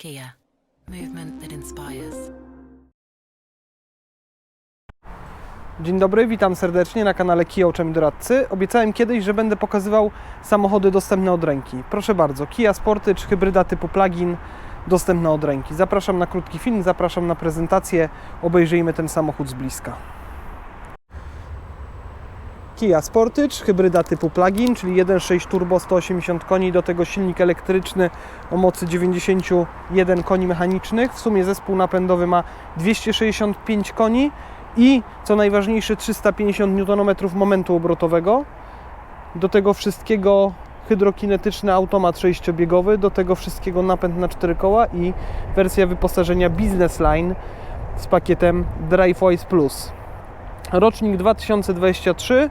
Kia, movement that inspires. Dzień dobry, witam serdecznie na kanale Kia Uczeń Doradcy. Obiecałem kiedyś, że będę pokazywał samochody dostępne od ręki. Proszę bardzo, Kia Sportage, hybryda typu plug-in, dostępna od ręki. Zapraszam na krótki film, zapraszam na prezentację, obejrzyjmy ten samochód z bliska. Kia Sportage, hybryda typu plug-in, czyli 1.6 turbo 180 koni, do tego silnik elektryczny o mocy 91 koni mechanicznych. W sumie zespół napędowy ma 265 koni i co najważniejsze 350 Nm momentu obrotowego. Do tego wszystkiego hydrokinetyczny automat sześciobiegowy, do tego wszystkiego napęd na cztery koła i wersja wyposażenia Business Line z pakietem DriveWise Plus. Rocznik 2023,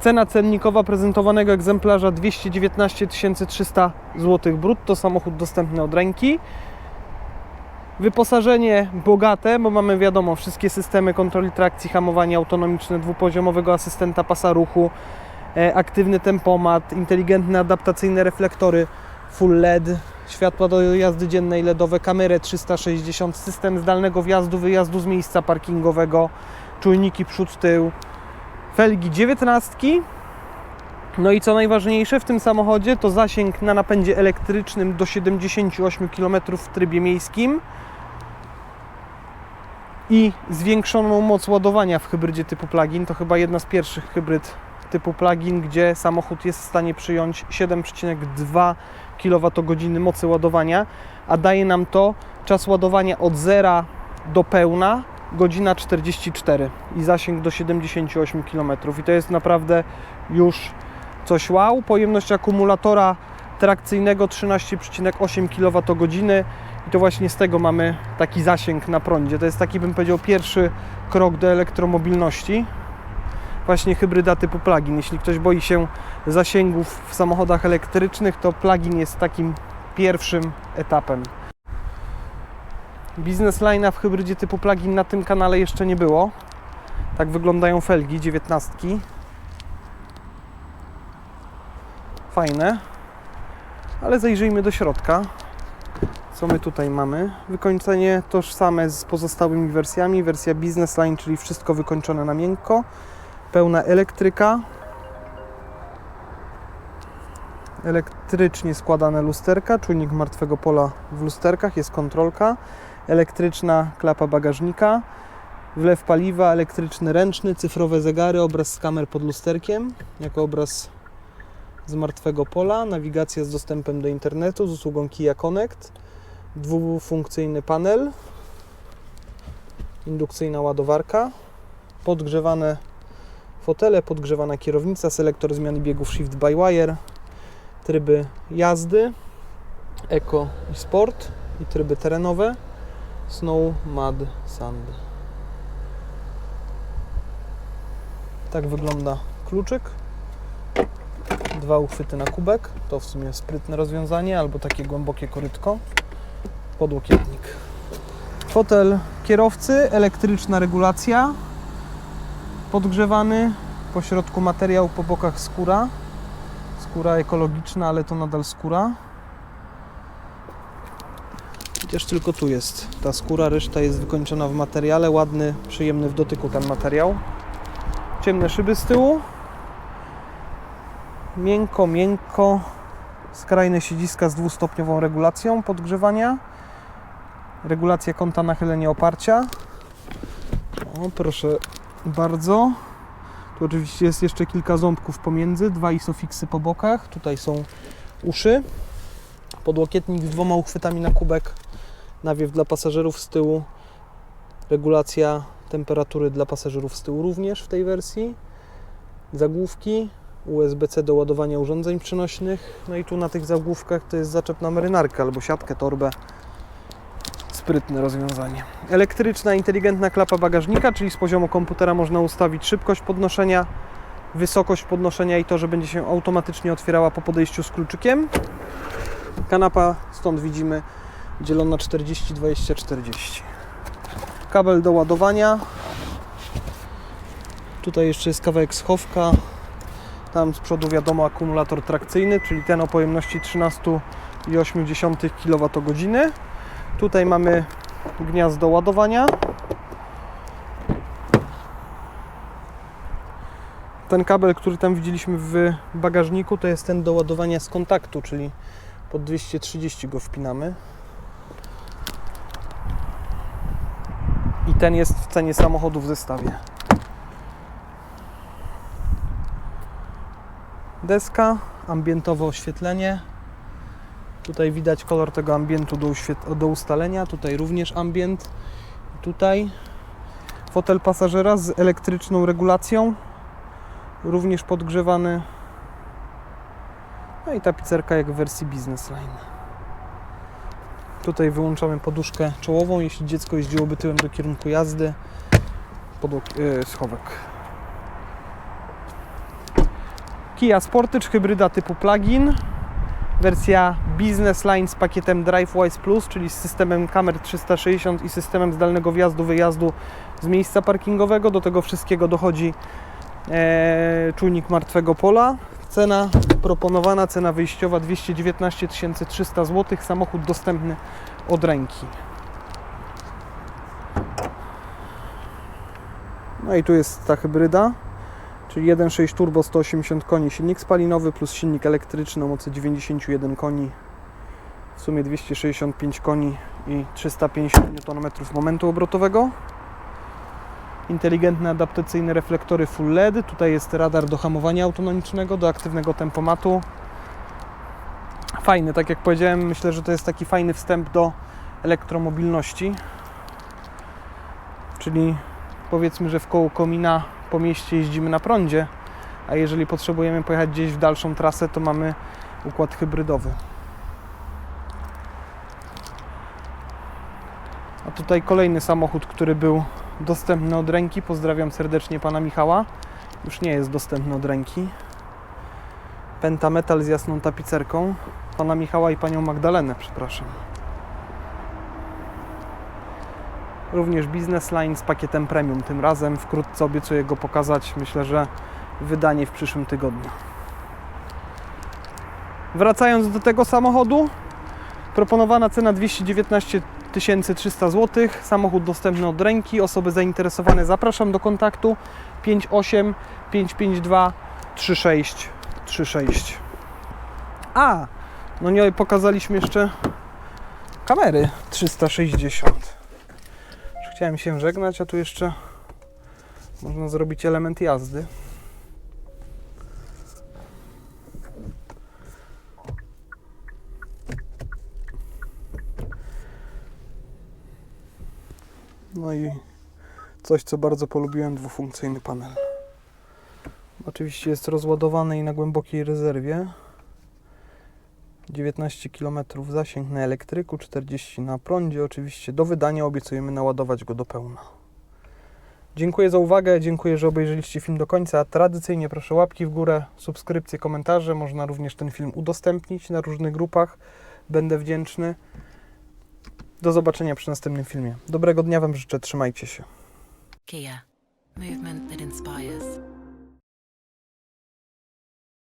cena cennikowa prezentowanego egzemplarza 219 300 zł brutto, samochód dostępny od ręki. Wyposażenie bogate, bo mamy wiadomo wszystkie systemy kontroli trakcji, hamowania autonomiczne, dwupoziomowego asystenta pasa ruchu, e, aktywny tempomat, inteligentne adaptacyjne reflektory full LED, światła do jazdy dziennej LEDowe, kamerę 360, system zdalnego wjazdu, wyjazdu z miejsca parkingowego, czujniki przód, tył, felgi 19. No i co najważniejsze w tym samochodzie to zasięg na napędzie elektrycznym do 78 km w trybie miejskim i zwiększoną moc ładowania w hybrydzie typu plug-in. To chyba jedna z pierwszych hybryd typu plug-in, gdzie samochód jest w stanie przyjąć 7,2 kWh mocy ładowania, a daje nam to czas ładowania od zera do pełna godzina 44 i zasięg do 78 km. I to jest naprawdę już coś wow. Pojemność akumulatora trakcyjnego 13,8 kWh i to właśnie z tego mamy taki zasięg na prądzie. To jest taki, bym powiedział, pierwszy krok do elektromobilności. Właśnie hybryda typu plug-in. Jeśli ktoś boi się zasięgów w samochodach elektrycznych, to plug-in jest takim pierwszym etapem. Biznes line'a w hybrydzie typu plug-in na tym kanale jeszcze nie było. Tak wyglądają felgi 19. Fajne. Ale zajrzyjmy do środka. Co my tutaj mamy? Wykończenie tożsame z pozostałymi wersjami. Wersja Business Line, czyli wszystko wykończone na miękko. Pełna elektryka. Elektrycznie składane lusterka, czujnik martwego pola w lusterkach, jest kontrolka. Elektryczna klapa bagażnika. Wlew paliwa, elektryczny ręczny, cyfrowe zegary, obraz z kamer pod lusterkiem, jako obraz z martwego pola, nawigacja z dostępem do internetu z usługą Kia Connect, dwufunkcyjny panel, indukcyjna ładowarka, podgrzewane fotele, podgrzewana kierownica, selektor zmiany biegów Shift by Wire, tryby jazdy, Eco i Sport i tryby terenowe, Snow, Mud, Sand. Tak wygląda kluczyk dwa uchwyty na kubek. To w sumie sprytne rozwiązanie, albo takie głębokie korytko. Podłokietnik. Fotel kierowcy, elektryczna regulacja. Podgrzewany. Po środku materiał, po bokach skóra. Skóra ekologiczna, ale to nadal skóra. Chociaż tylko tu jest ta skóra, reszta jest wykończona w materiale. Ładny, przyjemny w dotyku ten materiał. Ciemne szyby z tyłu miękko, miękko, skrajne siedziska z dwustopniową regulacją podgrzewania, regulacja kąta nachylenia oparcia. O, proszę bardzo. Tu oczywiście jest jeszcze kilka ząbków pomiędzy, dwa isofiksy po bokach, tutaj są uszy, podłokietnik z dwoma uchwytami na kubek, nawiew dla pasażerów z tyłu, regulacja temperatury dla pasażerów z tyłu również w tej wersji, zagłówki, USB-C do ładowania urządzeń przenośnych. No i tu na tych zagłówkach to jest zaczep na marynarkę albo siatkę, torbę. Sprytne rozwiązanie. Elektryczna, inteligentna klapa bagażnika, czyli z poziomu komputera można ustawić szybkość podnoszenia, wysokość podnoszenia i to, że będzie się automatycznie otwierała po podejściu z kluczykiem. Kanapa, stąd widzimy, dzielona 40, 20, 40. Kabel do ładowania. Tutaj jeszcze jest kawałek schowka, tam z przodu wiadomo akumulator trakcyjny, czyli ten o pojemności 13,8 kWh. Tutaj mamy gniazdo ładowania. Ten kabel, który tam widzieliśmy w bagażniku, to jest ten do ładowania z kontaktu, czyli pod 230 go wpinamy. Ten jest w cenie samochodu w zestawie. Deska, ambientowe oświetlenie. Tutaj widać kolor tego ambientu do, do ustalenia. Tutaj również ambient. Tutaj fotel pasażera z elektryczną regulacją. Również podgrzewany. No i tapicerka jak w wersji Business Line. Tutaj wyłączamy poduszkę czołową, jeśli dziecko jeździłoby tyłem do kierunku jazdy. Podłok- yy, schowek. Kia Sportage hybryda typu plug-in. Wersja Business Line z pakietem DriveWise Plus, czyli z systemem kamer 360 i systemem zdalnego wjazdu, wyjazdu z miejsca parkingowego. Do tego wszystkiego dochodzi e, czujnik martwego pola. Cena proponowana, cena wyjściowa 219 300 zł. Samochód dostępny od ręki. No i tu jest ta hybryda, czyli 1.6 turbo 180 koni, silnik spalinowy plus silnik elektryczny o mocy 91 koni. W sumie 265 koni i 350 Nm momentu obrotowego. Inteligentne adaptacyjne reflektory full LED. Tutaj jest radar do hamowania autonomicznego, do aktywnego tempomatu. Fajny, tak jak powiedziałem, myślę, że to jest taki fajny wstęp do elektromobilności. Czyli powiedzmy, że w koło komina po mieście jeździmy na prądzie, a jeżeli potrzebujemy pojechać gdzieś w dalszą trasę, to mamy układ hybrydowy. A tutaj kolejny samochód, który był dostępny od ręki. Pozdrawiam serdecznie pana Michała. Już nie jest dostępny od ręki. Pentametal z jasną tapicerką. Pana Michała i panią Magdalenę, przepraszam. Również Business Line z pakietem premium. Tym razem wkrótce obiecuję go pokazać. Myślę, że wydanie w przyszłym tygodniu. Wracając do tego samochodu, proponowana cena 219 300 zł. Samochód dostępny od ręki. Osoby zainteresowane zapraszam do kontaktu 58 552 3636. A, no nie pokazaliśmy jeszcze kamery 360. Już Chciałem się żegnać, a tu jeszcze można zrobić element jazdy. No i coś, co bardzo polubiłem, dwufunkcyjny panel. Oczywiście jest rozładowany i na głębokiej rezerwie. 19 km zasięg na elektryku, 40 na prądzie. Oczywiście do wydania obiecujemy naładować go do pełna. Dziękuję za uwagę, dziękuję, że obejrzeliście film do końca. Tradycyjnie proszę łapki w górę, subskrypcje, komentarze. Można również ten film udostępnić na różnych grupach. Będę wdzięczny. Do zobaczenia przy następnym filmie. Dobrego dnia Wam życzę, trzymajcie się. Kia. Movement that inspires.